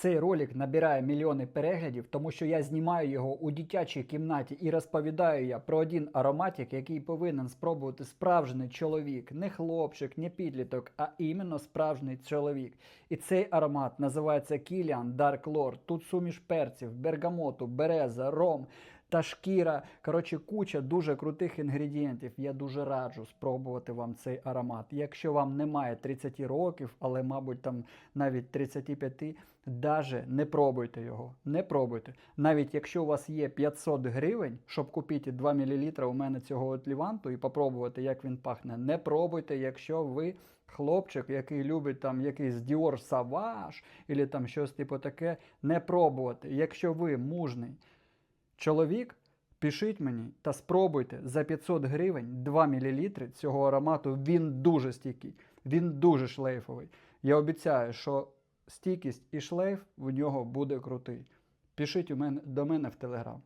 Цей ролик набирає мільйони переглядів, тому що я знімаю його у дитячій кімнаті і розповідаю я про один ароматик, який повинен спробувати справжній чоловік, не хлопчик, не підліток, а іменно справжній чоловік. І цей аромат називається Kilian Dark Lord. Тут суміш перців, бергамоту, береза, ром та шкіра. Коротше, куча дуже крутих інгредієнтів. Я дуже раджу спробувати вам цей аромат. Якщо вам немає 30 років, але, мабуть, там навіть 35, даже не пробуйте його. Не пробуйте. Навіть якщо у вас є 500 гривень, щоб купити 2 мл у мене цього от ліванту і попробувати, як він пахне, не пробуйте, якщо ви хлопчик, який любить там якийсь Dior Savage, або там щось типу таке, не пробувати. Якщо ви мужний чоловік, пишіть мені та спробуйте за 500 гривень 2 мл цього аромату. Він дуже стійкий, він дуже шлейфовий. Я обіцяю, що стійкість і шлейф в нього буде крутий. Пишіть у мене, до мене в Телеграм.